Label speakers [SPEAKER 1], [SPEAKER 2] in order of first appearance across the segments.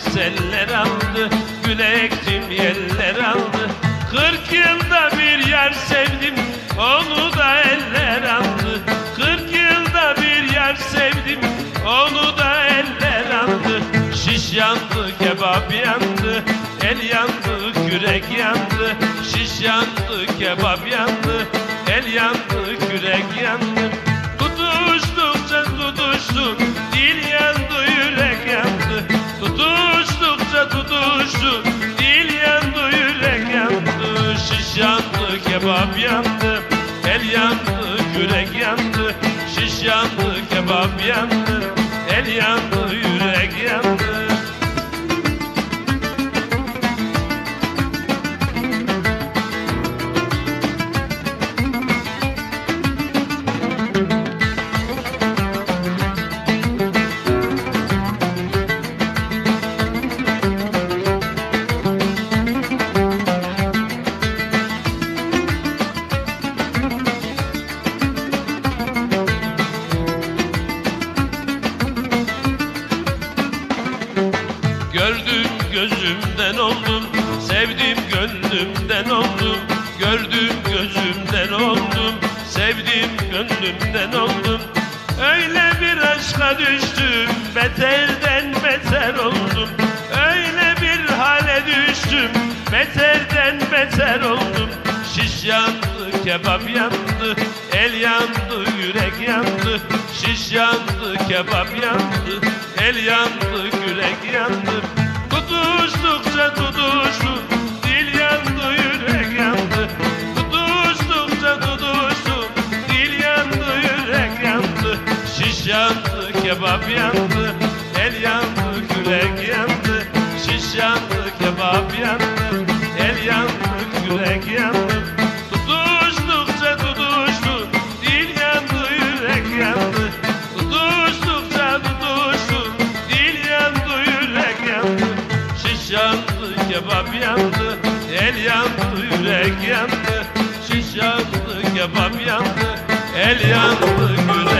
[SPEAKER 1] seller aldı Gül ektim yeller aldı. Kırk yılda bir yer sevdim Onu da eller aldı. Kırk yılda bir yer sevdim Onu da eller aldı. Şiş yandı kebap yandı El yandı kürek yandı. Şiş yandı kebap yandı El yandı kebap yandı El yandı kürek yandı Şiş yandı kebap yandı oldum Sevdim gönlümden oldum Gördüm gözümden oldum. Sevdim gönlümden oldum Öyle bir aşka düştüm Beterden beter oldum. Öyle bir hale düştüm Beterden beter oldum. Şiş yandı, kebap yandı El yandı, yürek yandı. Şiş yandı, kebap yandı El yandı, yandı, el yandı, yürek yandı, şiş yandı, kebap yandı, el yandı, yürek yandı.
[SPEAKER 2] Tutuştukça tutuştu, dil yandı, yürek yandı. Tutuştukça tutuştu, dil yandı, yürek yandı. Şiş yandı, kebap yandı, el yandı, yürek yandı. Şiş yandı, kebap yandı, el yandı, yürek yandı.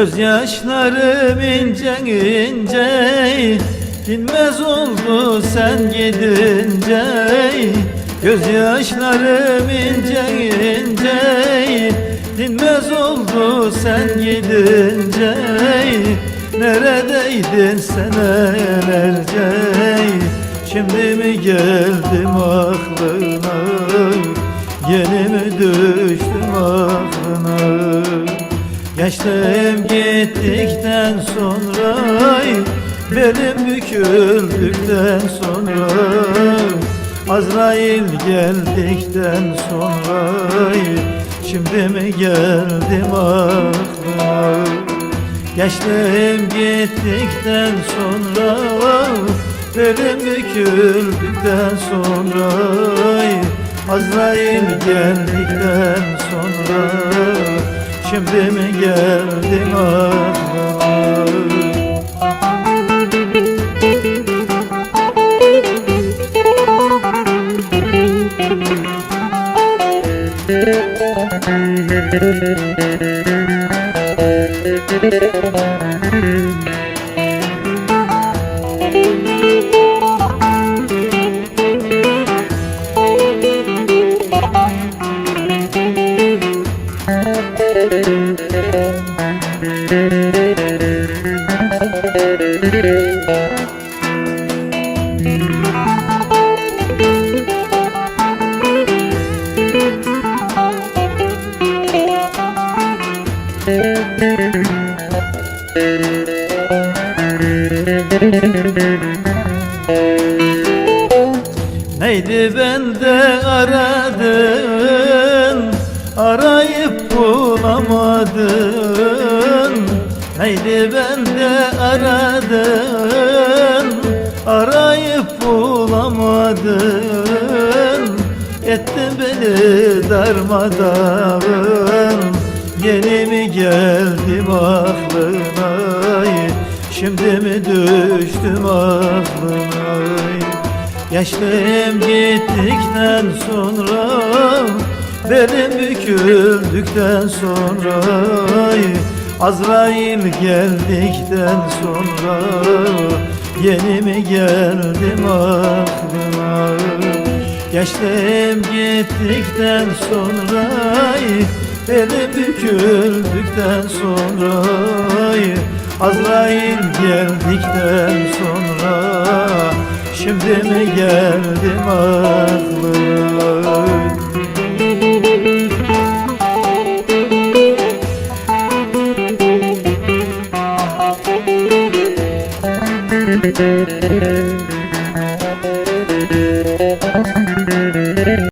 [SPEAKER 3] Gözyaşlarım ince ince Dinmez oldu sen gidince. Gözyaşlarım ince ince Dinmez oldu sen gidince. Neredeydin sen senelerce Şimdi mi geldim aklına? Yeni mi düştüm aklına? Gençliğim gittikten sonra Belim büküldükten sonra Azrail geldikten sonra Şimdi mi geldim aklıma? Gençliğim gittikten sonra Belim büküldükten sonra Azrail geldikten sonra. Şimdi mi geldin aklıma Neydi bende aradı? Neydi bende aradın Arayıp bulamadın Ettin beni darmadağın Yeni mi geldim aklına Şimdi mi düştüm aklına? Yaşlım gittikten sonra Belim büküldükten sonra Azrail geldikten sonra Yeni mi geldim aklıma? Yaşlım gittikten sonra Belim büküldükten sonra. Azrail geldikten sonra Şimdi mi geldim aklıma
[SPEAKER 2] da da